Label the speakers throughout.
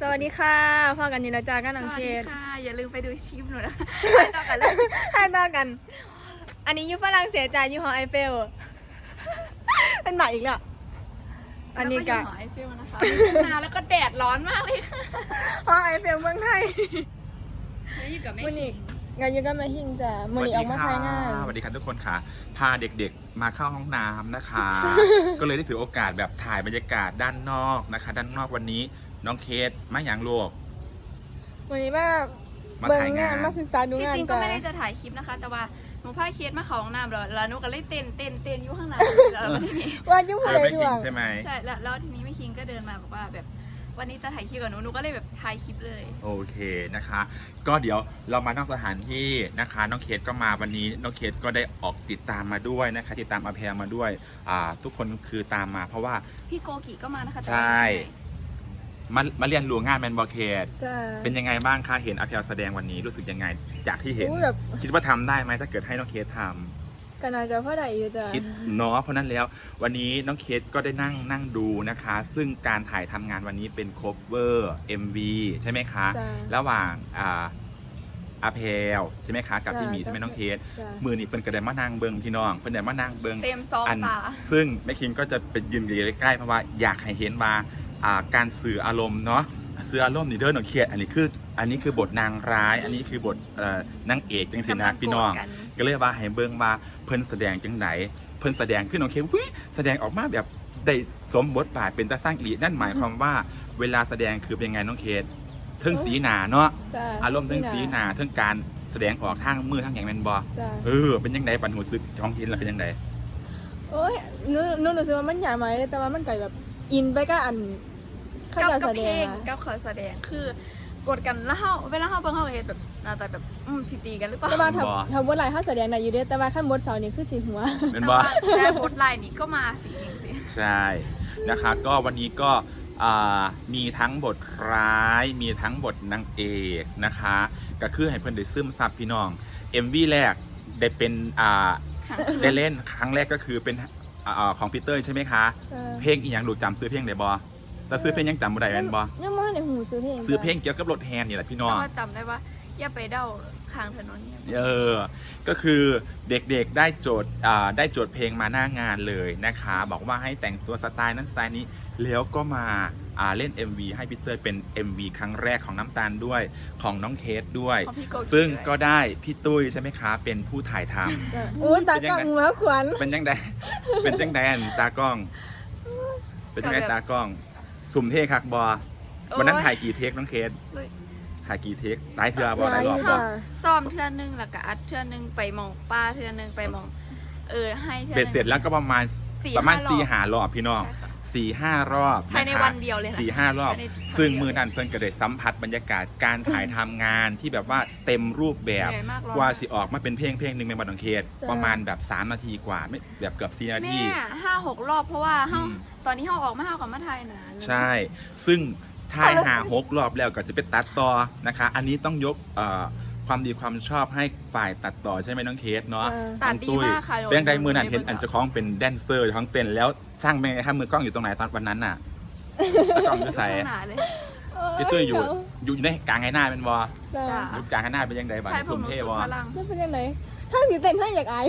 Speaker 1: สวัสดีค่ะพ่อกันยินดีจ้ากัน
Speaker 2: ส
Speaker 1: นัง
Speaker 2: วัส
Speaker 1: เท
Speaker 2: ดี
Speaker 1: ศ
Speaker 2: ค่ะ อย่าลืมไปดูชิปหนูนะไปต่อกันเลย
Speaker 1: ให้ต่อกัน อันนี้อยูฝรั่งเสียใจอยูหอไอเฟล เป็นหมาอีกแล้วอันนี้กะ
Speaker 2: แล้วอยู่หอไอเฟลนะคะหนาวแล้วก็แดดร้อนมากเลยค่ะ
Speaker 1: หอไอเฟลเมืองไทย
Speaker 2: แล้วอยู่กับแม่
Speaker 1: วันนี้
Speaker 2: คิง
Speaker 1: งานอยูกันมาหิงจ้ะมือนี้ออกมาภายงาน
Speaker 3: สวัสดีครับทุกคนค่ะ พาเด็กๆมาเข้าห้องน้ำนะคะ ก็เลยได้ถือโอกาสแบบถ่ายบรรยากาศด้านนอกนะคะ ด้านนอกวันนี้ น้องเคสมาอย่างลูก
Speaker 1: วันนี้มา
Speaker 3: มา
Speaker 1: เบิ่ง
Speaker 3: ถ่ายงางา
Speaker 1: น
Speaker 3: น
Speaker 1: มาศึกษาดู
Speaker 2: ที่
Speaker 1: งาน
Speaker 2: จริงก็
Speaker 1: จ้ะ
Speaker 2: ไม่ได้จะถ่ายคลิปนะคะ แต่ว่าหนูพาเคสมาเข้าห้องน้ำแล้วแล้วหนูก็เลยเต้นเต้นเต้นอยู่ข้างหลังแล้วทีนี้
Speaker 1: ว่าอยุ่ง
Speaker 3: เธ
Speaker 1: ผู้
Speaker 3: อ
Speaker 1: ใด
Speaker 3: ไม่
Speaker 1: ด
Speaker 3: กิ
Speaker 1: วนง
Speaker 3: ใช่ไหม
Speaker 2: ใช่แล้วแล้วทีนี้แม่คิงก็เดินมาบอกว่าแบบวันนี้จะถ่ายคลิปกับหนูหนูก็เลยแบบถ่ายคลิปเลย
Speaker 3: โอเคนะคะ ก็เดี๋ยวเรามานอกสถานที่นะคะ น้องเคสก็มาวันนี้ น้องเคสก็ได้ออกติดตามมาด้วยนะคะ ติดตามอาแพรมาด้วยอ่าทุกคนคือตามมาเพราะว่า
Speaker 2: พี่โกกิก็มานะคะแต่
Speaker 3: ใช่
Speaker 2: ว่าไม่ได้
Speaker 3: มามาเรียนรู้งานแมนบอเคส
Speaker 1: จ้ะ
Speaker 3: เป็นยังไงบ้างคะเห็นอาแพรแสดงวันนี้รู้สึกยังไง จากที่เห็น
Speaker 1: อู้แบบ
Speaker 3: คิดว่าทำได้ไหมถ้าเกิดให้น้องเคสทำ
Speaker 1: กันอาจจะพ่อใดอยู่จ้ะ
Speaker 3: คิดเนาะเพราะนั้นแล้ววันนี้น้องเคสก็ได้นั่งนั่งดูนะคะ ซึ่งการถ่ายทำงานวันนี้เป็น cover MV ใช่ไหมคะ
Speaker 1: จ้ะ
Speaker 3: ระหว่างอ่าอาเพลใช่ไหมคะกับ
Speaker 1: จ้ะ
Speaker 3: พี่หมีใช่ไหม
Speaker 1: จ้ะ
Speaker 3: น้องเคส
Speaker 1: จ้ะ
Speaker 3: มือนี่เป็นกระไดมานั่งเบิงพี่น้องเป็นกระไดมานั่งเบิง
Speaker 2: เต็มซอง
Speaker 3: อัน
Speaker 2: ตา
Speaker 3: ซึ่งแม่คิงก็จะเป็นยืนอยู่ใกล้ๆเพราะว่าอยากให้เห็นว่าอ่า การสื่ออารมณ์เนาะสื่ออารมณ์นี่เด้อน้องเคสอันนี้คืออันนี้คือบทนางร้าย อันนี้คือบทเอ่อนางเอกจังสินะพี่น้อง
Speaker 2: กำลัโกรธกัน
Speaker 3: ก็เลยว่าให้เบิ่งว่าเพิ่นแสดงจังไหนเพิ่นแสดงขึ้นน้องเคหุ้ยแสดงออกมาแบบได้สมบทบาทเป็นตาสร้างอีหลีนั่นหมายความว่าเวลาแสดงคือเป็นไงน้องเคสเทิงสีหนาเนาะ
Speaker 1: จ้ะ
Speaker 3: อารมณ์เทิงสีหนาเทิงการแสดงออกทางมือทางอย่างแม่นบ่
Speaker 1: จ้ะ
Speaker 3: เออเป็นยังไงปันหูซึกท้องกินแล้วเป็นยังไง
Speaker 1: โอ้ยหนูหนูรู้สึกว่ามันหยาบไหมแต่ว่ามันไก่แบบ อินไปก็อันเข้า
Speaker 2: กับ
Speaker 1: ใจ
Speaker 2: กับ
Speaker 1: แส
Speaker 2: เพ
Speaker 1: ด
Speaker 2: ล
Speaker 1: ง
Speaker 2: ง
Speaker 1: อะ
Speaker 2: กับขอแสดงคือกดกันแล้วเฮาเวลาเฮาเบิ่งเฮาเฮ็ดแบบหน้าตาแบบอืมสิตีกันหรือเปล่า
Speaker 1: แต่ว่าทำทำบทไหลเข้าแสดงได้อยู่เด้แต่ว่าขั้นบทเสานี่คือสีหัว
Speaker 3: เป็น
Speaker 2: แต่
Speaker 3: บ่
Speaker 2: ว่าแต่บทลายนี้ก็มาสิจริงสิ
Speaker 3: ใช่ นะคะก็วันนี้ก็อ่ามีทั้งบทร้าย มีทั้งบทนางเอกนะคะ ก็คือให้เพิ่นได้ซึมซับพี่น้อง MV แรกได้เป็นอ่าได้เล่นครั้งแรกก็คือเป็น อ่าของพีเตอร์ใช่ไหมคะเพลงอีหยังลูกจำซื้อเพลงได้บ่แต่ซื้อเพลงยังจำบ่ได้แม่นบ่
Speaker 1: ยังมาในหูซื้อเพลง
Speaker 3: ซื้อเพลงเกี่ยวกับรถแฮนนี่แหละพี่น้
Speaker 2: แต่
Speaker 3: อง
Speaker 2: ว่าจำได้ว่า อย่าไปเด้าข้างถนนเนี่ย
Speaker 3: เออ ก็คือเด็กๆได้โจทย์อ่าได้โจทย์เพลงมาหน้างานเลยนะคะ บอกว่าให้แต่งตัวสไตล์นั้นสไตล์นี้ แล้วก็มาอ่า เล่น MV ให้พีเตอร์เป็น MV ครั้งแรกของน้ำตาลด้วยของน้องเคสด้วย
Speaker 2: ของพี่โกกิ
Speaker 3: ซึ่ง
Speaker 2: ด้วย
Speaker 3: ก็ได้พี่ตุ้ยใช่ไหมคะเป็นผู้ถ่ายทำ
Speaker 1: จ้ะอู้ตากล้องหัวขวัญ
Speaker 3: เป็นยังไงเป็นยังไงอันตากล้อง เป็นยังไงตากล้อง สุ่มเทคักบอวันนั้นถ่ายกี่เทคน้องเคส
Speaker 2: เฮ้ย
Speaker 3: ถ่ายกี่เทคหลายเทือบอหลายรอบ
Speaker 1: ค่ะ
Speaker 3: บอ
Speaker 2: ซ่อมเทื่อนึงแล้วก็อัดเทื่อนึงไปหมองป้าเทื่อนึงไปหมอง เออให้เทื่อ
Speaker 3: เบ็ด
Speaker 2: นึง
Speaker 3: เสร็จแล้วก็ประมาณ
Speaker 2: สี่
Speaker 3: ประมาณ
Speaker 2: ห้
Speaker 3: สี่
Speaker 2: อบ
Speaker 3: หารอบพี่น้อง
Speaker 2: ใช่ค่ะ
Speaker 3: สี่ห้ารอบ
Speaker 2: ภายในะ
Speaker 3: คะ
Speaker 2: วันเดียวเลยนะ
Speaker 3: สี่ห้ารอบ
Speaker 2: ภายในวันเดียว
Speaker 3: ซึ่งมือนั้นเพื่อนก็ได้สัมผัสบรรยากาศการถ่ายทำงานที่แบบว่าเต็มรูปแบบ
Speaker 2: เหนื่อยมากร้อน
Speaker 3: กว่า
Speaker 2: มาก
Speaker 3: สิออกมาเป็นเพลงเพลงหนึ่งเป็นบัตรเขตประมาณแบบ 3 นาทีกว่าไม่แบบเกือบ4นาที
Speaker 2: แม่ห้าหกรอบเพราะว่าเฮา
Speaker 3: อืม
Speaker 2: ตอนนี้เฮาออกมาเฮากับมาไทยนะ
Speaker 3: ใช่ ซึ่งทายหาหกรอบแล้วก็จะไปตัดต่อนะคะ อันนี้ต้องยกเอ่อ ความดีความชอบให้ฝ่ายตัดต่อใช่ไหมน้องเคสเนาะ
Speaker 1: เออ
Speaker 2: ตัด
Speaker 3: น้อง
Speaker 2: ดี
Speaker 3: ตุ้ย
Speaker 2: มากค่ะ
Speaker 3: เป็นไงมือนั้นเห็นอันเจะคล้าของเป็นแดนเซอร์ท้องเต้นแล้วช่างเป็นไงครับมือกล้องอยู่ตรงไหนตอนวันนั้นน่ะตากล้องจะใส่
Speaker 2: หนาเลย
Speaker 3: พี่ตุ้ยอยู่อยู่ในกลางไงหน้าเป็นวอ
Speaker 1: จ้ะ
Speaker 2: จ้ะ
Speaker 3: อยู่กลางไงหน้าเป็นยังไงบ้าง
Speaker 2: ใช่ผ
Speaker 3: ทุ่
Speaker 2: ม
Speaker 3: ม
Speaker 2: รู้
Speaker 3: เท
Speaker 2: สึก
Speaker 3: วอ
Speaker 2: พลัง
Speaker 1: จะเป็นยังไงถ้าสีเต้นให้อยากอาย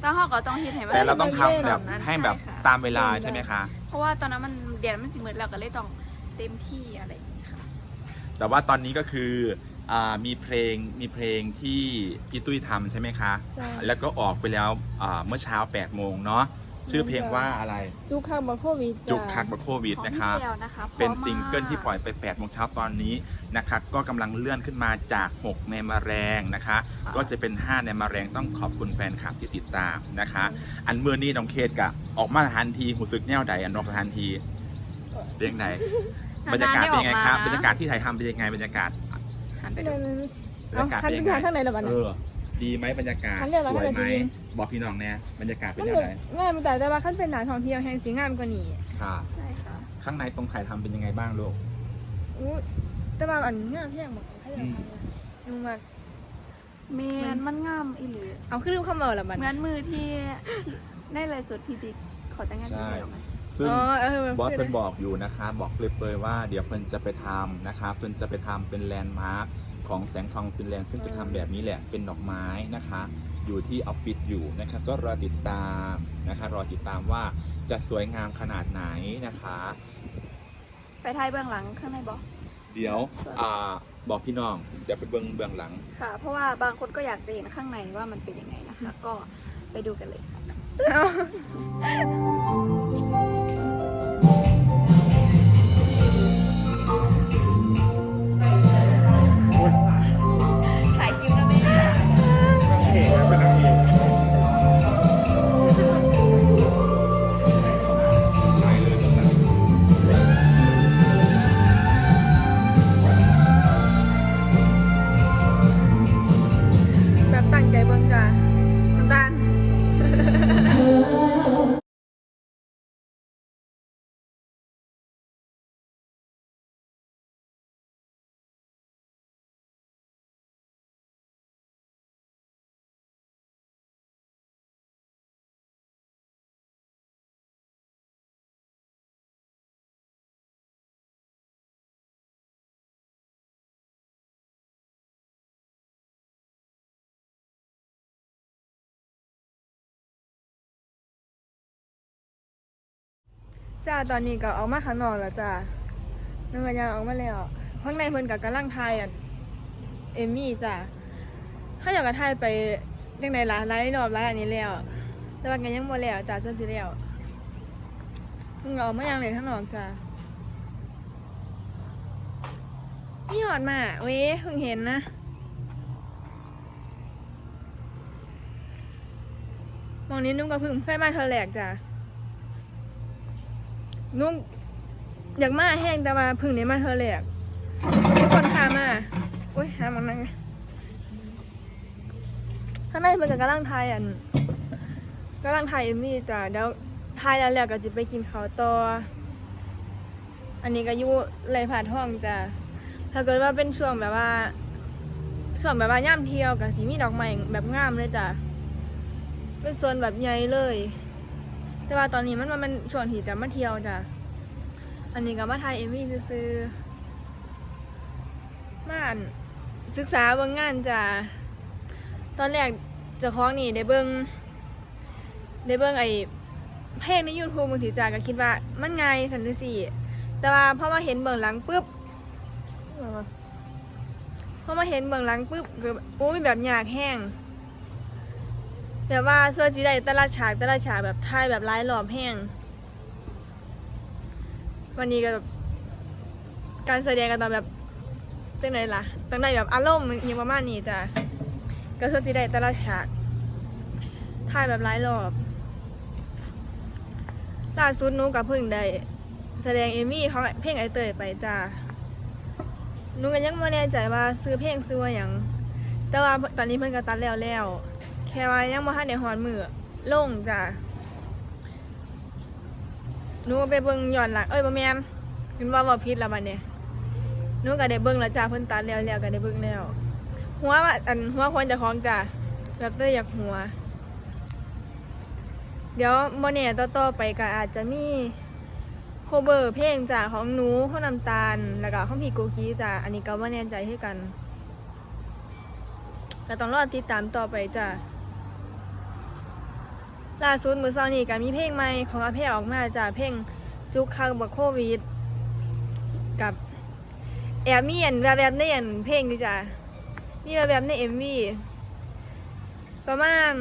Speaker 2: แต่เฮาก็ต้องเฮ็ดให้มัน
Speaker 3: แต่เราต้องทำแบบ
Speaker 2: ตมนั้น
Speaker 3: ให้แบบ
Speaker 2: ช่ค่ะ
Speaker 3: ตามเวลาใช่ไหมคะ
Speaker 2: เพราะว่าตอนนั้นมันเดียนมันสิมืดแล้วก็เลยต้องเต็มที่อะไรอย่างนี้ค่ะ
Speaker 3: แต่ว่าตอนนี้ก็คือ อ่ามีเพลงมีเพลงที่พี่ตุ้ยทำใช่ไหมคะ
Speaker 1: จ้ะ
Speaker 3: แล้วก็ออกไปแล้วอ่าเมื่อเช้า8โมงเนาะชื่อเพลงว่าอะไร
Speaker 1: จุกข้างบาโควิดจ้ะ
Speaker 3: จุกคักบะโควิด
Speaker 2: ของ
Speaker 3: นะคะ
Speaker 2: พี่แก้วนะคะพร้อม
Speaker 3: เป็นซิงเกิล
Speaker 2: มาก
Speaker 3: ที่ปล่อยไป8โมงเช้าตอนนี้นะคะก็กำลังเลื่อนขึ้นมาจาก 6 ในมาแรงนะคะ
Speaker 2: ค่ะ
Speaker 3: ก็จะเป็น 5 ในมาแรงต้องขอบคุณแฟนคลับที่ติดตามนะคะ อันเมื่อนี้น้องเคสกะออกมาทันทีหูซึกแนวใดอันนอกทันทีเป็นยังไงบรรยากาศเป็นยังไงครับบรรยากาศที่ไทยทำเป็นยังไงบรรยากาศ
Speaker 2: หันไป
Speaker 1: เดิ
Speaker 2: ดู
Speaker 1: น
Speaker 3: บรร
Speaker 1: เอา
Speaker 3: ยากาศ
Speaker 1: คัน
Speaker 3: เป็น
Speaker 1: ทุ
Speaker 3: ยั
Speaker 1: ก
Speaker 3: ง
Speaker 1: ทาง
Speaker 3: ไง
Speaker 1: ข้างในละบัด
Speaker 3: เอ
Speaker 1: นี้
Speaker 3: อ ดีไหมบรรยากาศ
Speaker 1: อันเรียกว่า
Speaker 3: สวยไหม
Speaker 1: อะไรดี
Speaker 3: บอกพี่น้องแน่บรรยากาศเป็
Speaker 1: มันน
Speaker 3: ยัง
Speaker 1: แบบ
Speaker 3: ไง
Speaker 1: ง่ายมันแต่แต่ว่าขั้นเป็นหนังท่องเที่ยวแห่งสีงามกว่านี้
Speaker 3: ค่ะ
Speaker 2: ใช่ค่ะ
Speaker 3: ข้างในตรงไข่ทำเป็นยังไงบ้างลูก
Speaker 1: อู้แต่ว่าอันงามแพงบอกให้เรา
Speaker 3: อืม
Speaker 1: ทำนุ่มมาก
Speaker 2: แมนมันงามอีหรือ
Speaker 1: เอาขึ้นรูปเข้ามาละมัน
Speaker 2: เหมือนมือที่ที่ในไลฟ์สดพี่บิ๊กขอแต่งงานพี่แก้วไหม
Speaker 3: ซึ่ง
Speaker 1: อ๋อเออบ
Speaker 3: อส
Speaker 1: พูด
Speaker 3: เพิ่นบอกอยู่นะคะบอกเปรยๆว่าเดี๋ยวเพิ่นจะไปทำนะคะเพิ่นจะไปทำเป็นแลนด์มาร์คของแสงทองฟินแลนด์ซึ่งจะทำแบบนี้แหละเป็นดอกไม้นะคะ อยู่ที่ออฟฟิศอยู่นะคะก็รอติดตามนะคะ รอติดตามว่าจะสวยงามขนาดไหนนะคะ
Speaker 2: ไปถ่ายเบื้องหลังข้างในบอ
Speaker 3: เดี๋ยวอ่าบอกพี่น้องเดี๋ยวไปเบื้องเบื้องหลัง
Speaker 2: ค่ะ เพราะว่าบางคนก็อยากจะเห็นข้างในว่ามันเป็นยังไงนะคะ ก็ไปดูกันเลยค่ะถ่
Speaker 1: จ้าตอนนี้ก็ออกมาข้างนอกแล้วจ้านึกว่ายังออกมาแล้วข้างในเพิ่นกับกำลังถ่ายอันเอมมี่จ้าถ้าอยากจะถ่ายไปจังไดล่ะไลฟ์รอบไลฟ์อันนี้แล้ว แต่ว่าก็ยังบ่แล้วจ้าส่วนสิแล้วเพิ่งออกมายังเลยข้างนอกจ้านี่หอดมาเว้ยเพิ่งเห็นนะมองนี้นุ่งกับพึ่งไฟมาเธอแหลกจ้า นุ่มอยากมาแห้งแต่ว่าพึ่งนี้มาเธอแหลกทุกคนพามาโอ้ยหาหมันนั่งข้างในมันจะกำลังทายอันกำลังทายเอมมี่จ้ะเดี๋ยวทายแล้วแล้วก็จะไปกินข้าวต่ออันนี้ก็อยู่ไรผาท่องจ้ะถ้าเกิดว่าเป็นช่วงแบบว่าช่วงแบบว่าย่ามเที่ยวกับสีมีดอกไม้แบบงามเลยจ้ะเป็นโซนแบบใหญ่เลย แต่ว่าตอนนี้มันมันมันช่วงที่จะมาเที่ยวจ้ะอันนี้ก็มาถ่ายเอ็มวีซื้อๆมานศึกษาเบิ่งงานจ้ะตอนแรกจะคล้องนี่ได้เบิ่งได้เบิ่งไอ้เพลงใน YouTube บางทีจ้ะก็คิดว่ามันไงสันติสี่แต่ว่าพอมาเห็นเบื้องหลังปุ๊บพอมาเห็นเบื้องหลังปุ๊บก็โอ้ยแบบอยากแห้ง แบบว่าส่วนสีได้แต่ละฉากแต่ละฉากแบบถ่ายแบบร้ายหลอบแห้ง วันนี้ก็แบบการแสดงกันตอนแบบจังไหนล่ะจังไหนแบบอารมณ์ยังประมาณนี้จ้ะก็ส่วนสีได้แต่ละฉากถ่ายแบบร้ายหลอบล่าสุดนูกับเพิ่งได้แสดงเอมี่เของเพลงไอเตยไปจ้ะนูก็ยังไม่แน่ใจว่าซื้อเพลงซื้อว่าอย่างแต่ว่าตอนนี้เพิ่นก็ตัดแล้วแล้ว แค่ว่ายังบ่ทันได้ฮอดมือลงจ้ะหนูไปเบิ่งย้อนหลังเอ้ยบ่แม่นคิดว่าบ่ผิดแล้วบัดนี้หนูก็ได้เบิ่งแล้วจ้ะเพิ่นตัดแล้วแล้วก็ได้เบิ่งแล้ว หัวอันหัวคนจะของจ้ะแล้วแต่อยากหัว เดี๋ยวบ่แน่ต่อๆไปก็อาจจะมีโคเวอร์เพลงจ้ะของหนูของน้ำตาล แล้วก็ของพี่โกกีจ้ะอันนี้ก็บ่แน่ใจให้กันก็ต้องรอติดตามต่อไปจ้ะ ล่าสุดมือเช้านี้ก็มีเพลงใหม่ของอาเพลออกมาจากเพลงจุกคักบักโควิด กับแอบมีอันแบบแบบในอันเพลงนี่จ้ะมีแบบแบบในเอ็มวีประมาณ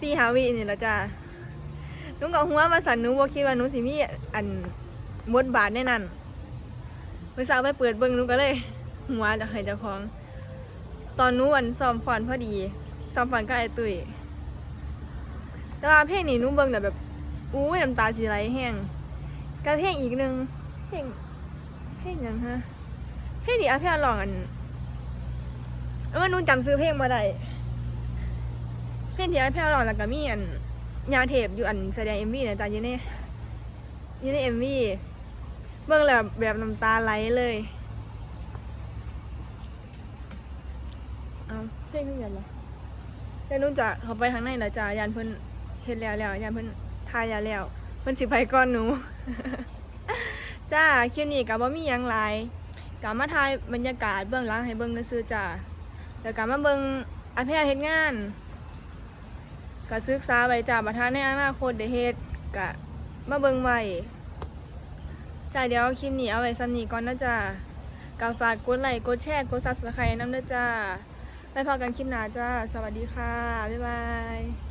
Speaker 1: สี่หาวินี่ละจ้ะนุกับหัวมาสั่นหนูบ่คิดว่าหนูสิมีอันบทบาทในนั้นมือเช้าไปเปิดเบิ่งหนูก็เลย หัวจากให้เจ้าของ ตอนนูอันซ้อมฟอนพอดีซ้อมฟอนก็ไอตุ้ย แต่ว่าเพลงนี้หนุ่มเบิ่งแต่แบบอู้ยน้ำตาสีไหลแห้งกับเพลงอีกหนึ่งเพลงเพลงหยังฮะเพลงนี้อาเพียร้องอันเออหนูจำซื้อเพลงมาได้เพลงที่อาเพียร้องแล้วก็มีอันยาเทปอยู่อันแสดงเอ็มวีนะจ๊ะยู่ในอยู่ในเอ็มวีเบิ่งแล้วแบบน้ำตาไหลเลยเอาเพลงขึ้นกันเหรอแต่นุ่นจะเขาไปข้างในแล้วจ้ายานเพิ่น เฮ็ดแล้วแล้วยานเพิ่นทายแล้วแล้วเพิ่นสิไปก่อนหนู จ้าคลิปนี้ก็บ่มีหยังหลายก็มาถ่ายบรรยากาศเบื้องหลังให้เบิ่งซื่อจ้าแล้วก็มาเบิ่งอาเพรเฮ็ดงานก็ศึกษาไว้จ้าบัดทาในอนาคตได้เฮ็ดก็มาเบิ่งไว้จ้าเดี๋ยวคลิปนี้เอาไว้ซ้ำนี้ก่อนนะจ้าก็ฝากกดไลค์กดแชร์กด Subscribe นำเด้อจ้าไปพบกันคลิปหน้าจ้า สวัสดีค่ะ บ๊ายบาย